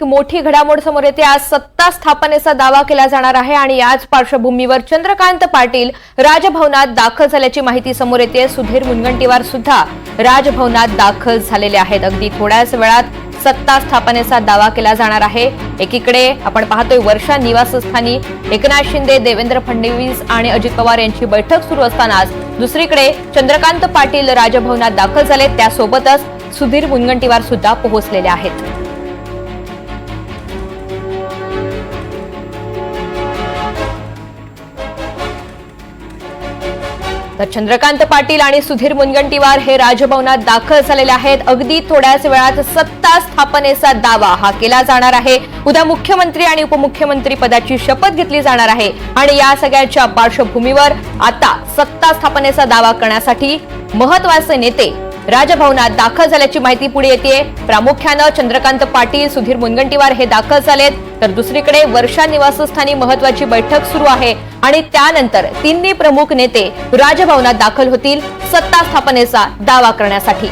एक मोठी घडामोड समोर येते. आज सत्ता स्थापनेचा दावा केला जाणार आहे आणि याच पार्श्वभूमीवर चंद्रकांत पाटील राजभवनात दाखल झाल्याची माहिती समोर येते. सुधीर मुनगंटीवार सुद्धा राजभवनात दाखल झालेले आहेत. अगदी थोड्याच वेळात सत्ता स्थापनेचा दावा केला जाणार आहे. एकीकडे आपण पाहतोय वर्षा निवासस्थानी एकनाथ शिंदे देवेंद्र फडणवीस आणि अजित पवार यांची बैठक सुरू असतानाच दुसरीकडे चंद्रकांत पाटील राजभवनात दाखल झाले त्यासोबतच सुधीर मुनगंटीवार सुद्धा पोहोचलेले आहेत. तर चंद्रकांत पाटील आणि सुधीर मुनगंटीवार हे राजभवनात दाखल झालेले आहेत. अगदी थोड्याच वेळात सत्ता स्थापनेचा दावा हा केला जाणार आहे. उद्या मुख्यमंत्री आणि उपमुख्यमंत्री पदाची शपथ घेतली जाणार आहे. आणि या सगळ्याच्या पार्श्वभूमीवर आता सत्ता स्थापनेचा दावा करण्यासाठी महत्त्वाचे नेते राजभवनात दाखल झाल्याची माहिती पुढे येते प्रामुख्यानं चंद्रकांत पाटील सुधीर मुनगंटीवार हे दाखल झालेत. तर दुसरीकडे वर्षा निवासस्थानी महत्वाची बैठक सुरू आहे आणि त्यानंतर तिन्ही प्रमुख नेते राजभवनात दाखल होतील सत्ता स्थापनेचा दावा करण्यासाठी.